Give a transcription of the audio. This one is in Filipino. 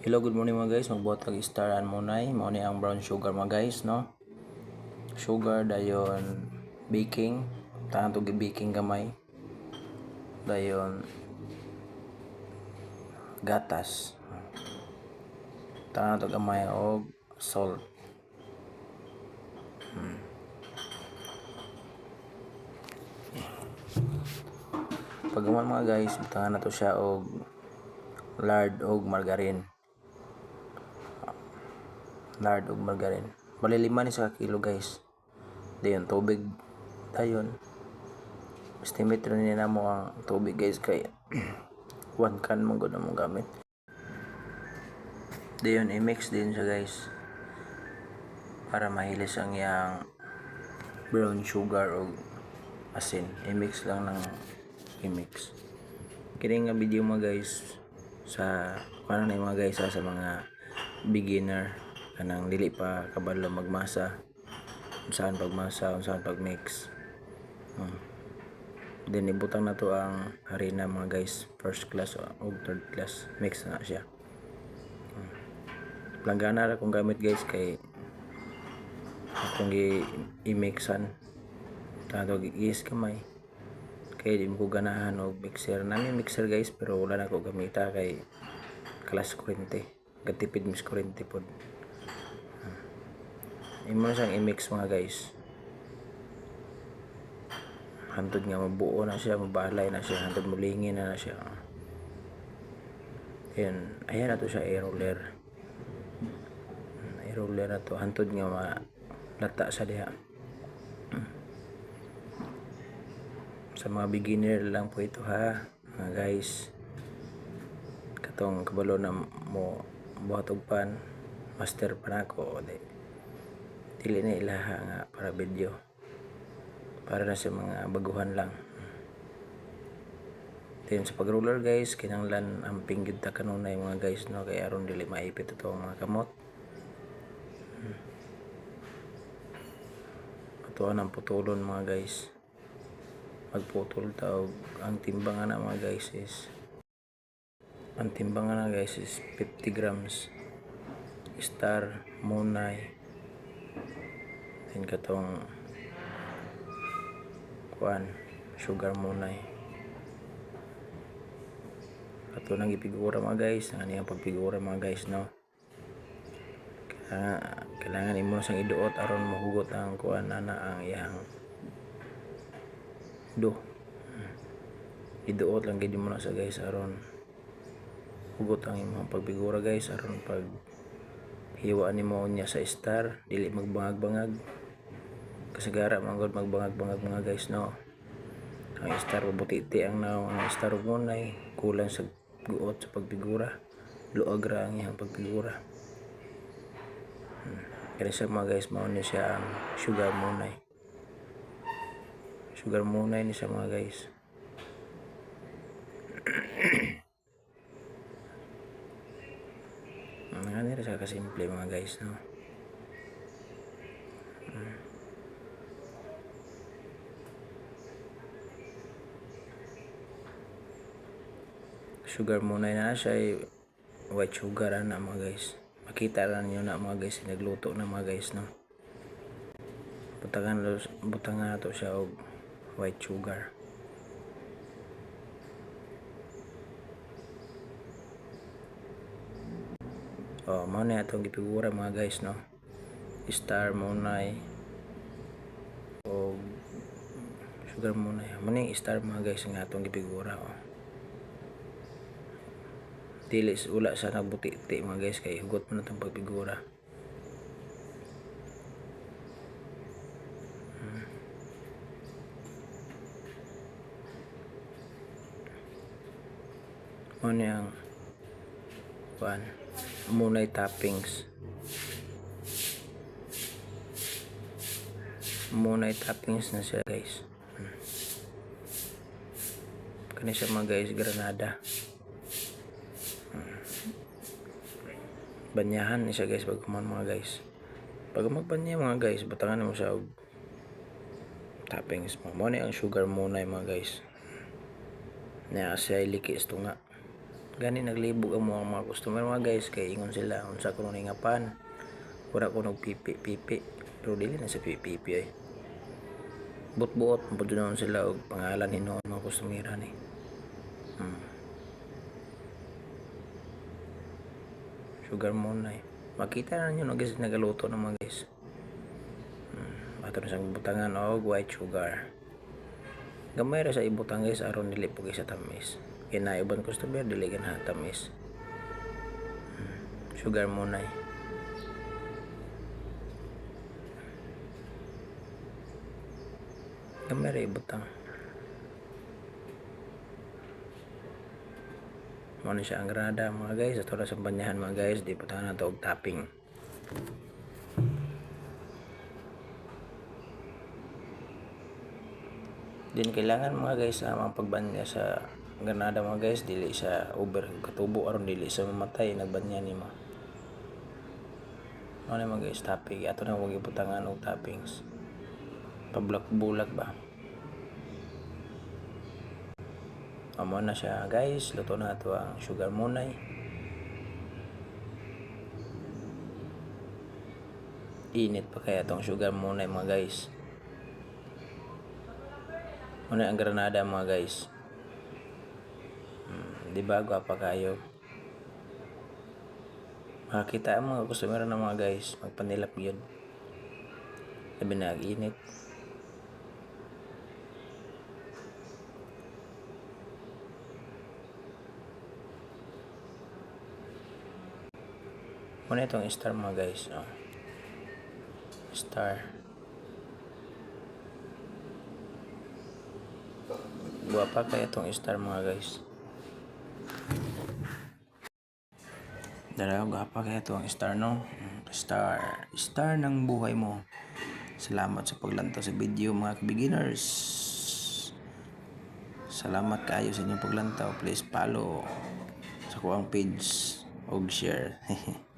Hello, good morning mga guys. Magbuhat kag star and munay. Mao ni ang brown sugar mga guys, no? Sugar dayon baking. Tahan to baking gamay. Dayon gatas. Tahan to gamay og salt. Hmm. Pagaman mga guys, butangan na to siya og lard og margarine lard ug margarine. Bali lima ni sa kilo guys. Dayon tubig dayon. Estimate rin nila mo ang tubig guys kay one can mo gud mo gamit. Dayon i-mix din siya guys. Para mahilis ang yang brown sugar o asin. I-mix lang ng i-mix. Kini nga video mo guys sa parang na mga guys ha, sa mga beginner kanang dili pa kabalo magmasa. Unsaan pagmasa unsaan pagmix. Hmm. then ibutang na to ang harina mga guys. First class o third class. Mix na siya. Hmm. planggana ra kung gamit guys kay akong i-mixan tato gigis kamay. Kay di ko ganahan og mixer. Namin mixer guys pero wala na ko gamita kay kalas kurente gatipid mis kurente pod imo siyang i-mix mga guys. Hantod nga mabuo na siya mabalay na siya hantod mulingin na na siya. Ayan ayan na to siya air roller air roller na to hantod nga malata sa diha. Sa mga beginner lang po ito ha mga guys. Katong kabalo na mo buhat og pan master pa na ako di dili na ilaha nga para video. Para na sa mga baguhan lang. Then sa pag-roller guys kinanglan ang pinggid ta kanunay mga guys no? Kay aron dili maipit ito ang mga kamot. Hmm. atuan ang putulon mga guys. Magputol ta og ang timbangan na mga guys is ang timbangan na guys is 50 grams. Star munay then katong kuan sugar munay ato nang ipigura mga guys ano yung pagpigura mga guys no? Kailangan, kailangan imo sang iduot aron mahugot ang kuan ana ang iyang do. Iduot lang gid mo na sa guys aron hugot ang imong pagpigura guys aron pag hiwa ni mo niya sa star dili magbangag-bangag kasagara manggod magbangag-bangag mga guys no? Ang star butiti ang naong ang star munay kulang sa guot sa pagpigura luag ra ang iyang pagpigura hmm. kaya sa mga guys mao ni siya ang sugar munay sugar munay ni siya mga guys. Mga nila sa kasimple mga guys no? Hmm. Sugar muna na siya ay white sugar na mga guys. Makita lang nyo na mga guys nagluto na mga guys no? Butangan butangan na to siya og white sugar. Oh mao na atong gipigura mga guys no? Star munay o sugar munay mo ni star mga guys nga atong gipigura oh dili ula sa nagbuti-ti mga guys kay hugot mo na itong pagpigura hmm. mo ni ang kuan munay toppings munay toppings na siya guys hmm. kani siya mga guys granada banyahan ni siya guys pag kuman mga guys. Pag magbanya mga guys batangan mo siya og toppings. Mo ni ang sugar muna mga guys. Na siya ilikis to nga. Gani naglibog ang mga customer mga guys kay ingon sila unsa kuno ni ngapan wala ko pipi pipi. Pero dili na sa pipi pipi ay. Buot-buot mo sila og pangalan hinuon mga customer ni hmm. Sugar muna eh. Makita na nyo no guys nagaluto na mga guys. Hmm. ato na sa butangan og white sugar. Gamay ra sa ibutang guys aron dili po sa tamis. Kinaiban customer dili gana tamis. Hmm, sugar muna eh. Gamay ra ibutang mo ni siya ang granada mga guys. Ato na sa banyahan mga guys. Di putahan na to og topping. Din kailangan mga guys ang mga pagbanya sa Granada mga guys. Dili sa over katubo aron dili sa mamatay nagbanya ni mo. Ano mga guys topping? Ato na wag ibutangan og toppings. Pablak bulag ba Amo na siya guys luto na to ang sugar munay init pa kaya tong sugar munay mga guys Muna ang Granada mga guys. Hmm, di ba gwapa kayo? Makakita ang mga customer na mga guys. Magpanilap yun. Sabi na init. Muna itong star mga guys. Oh. Star. Guwapa kaya itong star mga guys. Dalawa guwapa kaya itong star no? Star. Star ng buhay mo. Salamat sa paglantaw sa video mga beginners. Salamat kayo sa inyong paglantaw. Please follow sa kuwang page og share.